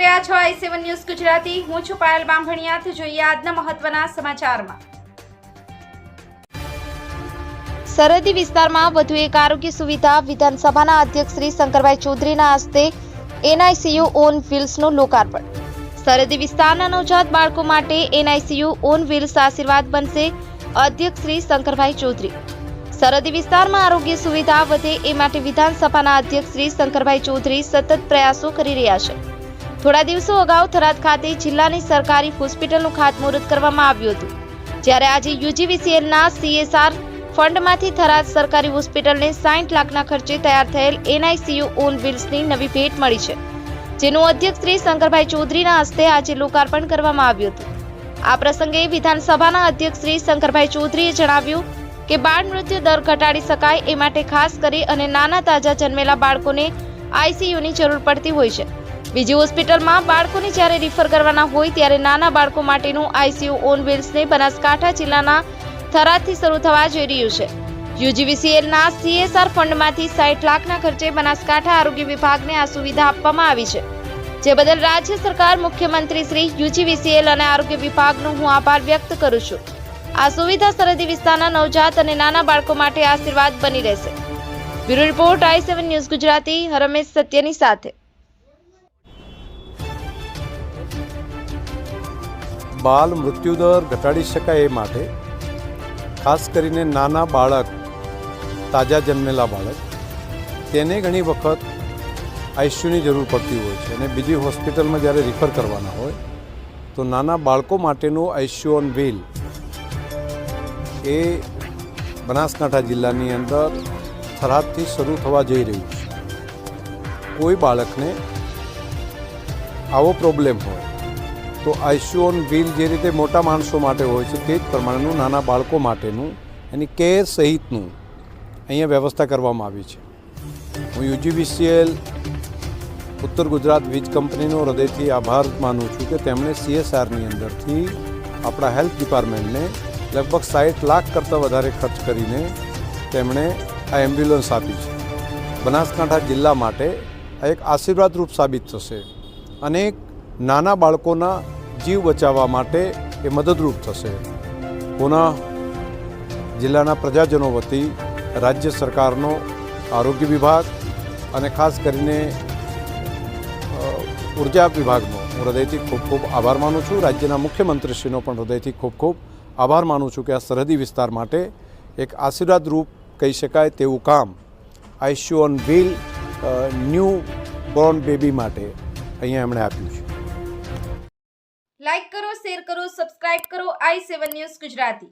રહ્યા છો આઈ seven news Gujarati. હું છું પાયલ બાંભણિયાથી જોઈએ આજના મહત્વના સમાચારમાં. સરહદી વિસ્તારમાં વધુ એક આરોગ્ય સુવિધા વિધાનસભાના અધ્યક્ષ શ્રી શંકરભાઈ ચૌધરીના હસ્તે એનઆઈસીયુ ઓન વ્હીલ્સનું લોકાર્પણ. સરહદી વિસ્તારના નવજાત બાળકો માટે એનઆઈસીયુ ઓન વ્હીલ્સ આશીર્વાદ બનશે અધ્યક્ષ શ્રી શંકરભાઈ ચૌધરી. સરહદી વિસ્તારમાં આરોગ્ય સુવિધા વધે એ માટે વિધાનસભાના અધ્યક્ષ શ્રી શંકરભાઈ ચૌધરી સતત પ્રયાસો કરી રહ્યા છે. થોડા દિવસો અગાઉ થરાદ ખાતે જિલ્લાની સરકારી હોસ્પિટલનું ખાતમુહૂર્ત કરવામાં આવ્યું હતું. જ્યારે આજે યુજીવીસીએલના સીએસઆર ફંડમાંથી થરાદ સરકારી હોસ્પિટલને સાઠ લાખના ખર્ચે તૈયાર થયેલ એનઆઈસીયુ ઓન વ્હીલ્સની નવી ભેટ મળી છે. જેનું અધ્યક્ષ શ્રી શંકરભાઈ ચૌધરીના હસ્તે આજે લોકાર્પણ કરવામાં આવ્યું હતું. આ પ્રસંગે વિધાનસભાના અધ્યક્ષ શ્રી શંકરભાઈ ચૌધરીએ જણાવ્યું કે બાળ મૃત્યુ દર ઘટાડી શકાય એ માટે ખાસ કરી અને નાના તાજા જન્મેલા બાળકોને આઈસીયુની જરૂર પડતી હોય છે. બીજી હોસ્પિટલમાં બાળકોને જ્યારે રિફર કરવાના હોય ત્યારે નાના બાળકો માટેનું આઈસીયુ ઓન વ્હીલ્સને બનાસકાંઠા જિલ્લાના થરાદથી શરૂ થવા જઈ રહ્યું છે. યુજીવીસીએલના સીએસઆર ફંડમાંથી સાઠ લાખના ખર્ચે બનાસકાંઠા આરોગ્ય વિભાગને આ સુવિધા આપવામાં આવી છે. જે બદલ રાજ્ય સરકાર, મુખ્યમંત્રી શ્રી યુજીવીસીએલ અને આરોગ્ય વિભાગનો હું આભાર વ્યક્ત કરું છું. આ સુવિધા સરહદી વિસ્તારના નવજાત અને નાના બાળકો માટે આશીર્વાદ બની રહેશે. Bureau report I seven news Gujarati, Harmesh સત્યની સાથે. બાલ મૃત્યુદર ઘટાડી શકાય એ માટે ખાસ કરીને નાના બાળક, તાજા જન્મેલા બાળક, તેને ઘણી વખત આઈસીયુની જરૂર પડતી હોય છે અને બીજી હોસ્પિટલમાં જ્યારે રિફર કરવાના હોય, તો નાના બાળકો માટેનું આઈસીયુ ઓન વ્હીલ એ બનાસકાંઠા જિલ્લાની અંદર થરાદથી શરૂ થવા જઈ રહ્યું છે. કોઈ બાળકને આવો પ્રોબ્લેમ હોય, તો આઈસીયુ ઓન વ્હીલ જે રીતે મોટા માણસો માટે હોય છે, તે જ પ્રમાણેનું નાના બાળકો માટેનું એની કેર સહિતનું અહીંયા વ્યવસ્થા કરવામાં આવી છે. હું યુજીવીસીએલ ઉત્તર ગુજરાત વીજ કંપનીનો હૃદયથી આભાર માનું છું કે તેમણે સીએસઆરની અંદરથી આપણા હેલ્થ ડિપાર્ટમેન્ટને લગભગ સાઠ લાખ કરતાં વધારે ખર્ચ કરીને તેમણે આ એમ્બ્યુલન્સ આપી છે. બનાસકાંઠા જિલ્લા માટે આ એક આશીર્વાદરૂપ સાબિત થશે. અને નાના બાળકોના જીવ બચાવવા માટે એ મદદરૂપ થશે. પુનઃ જિલ્લાના પ્રજાજનો વતી રાજ્ય સરકારનો આરોગ્ય વિભાગ અને ખાસ કરીને ઊર્જા વિભાગનો હૃદયથી ખૂબ ખૂબ આભાર માનું છું. રાજ્યના મુખ્યમંત્રીશ્રીનો પણ હૃદયથી ખૂબ ખૂબ આભાર માનું છું કે આ સરહદી વિસ્તાર માટે એક આશીર્વાદરૂપ કહી શકાય તેવું કામ ICU on wheel newborn baby માટે અહીંયા એમણે આપ્યું છે. લાઈક કરો, શેર કરો, સબસ્ક્રાઇબ કરો, આઈ સેવન ન્યૂઝ ગુજરાતી.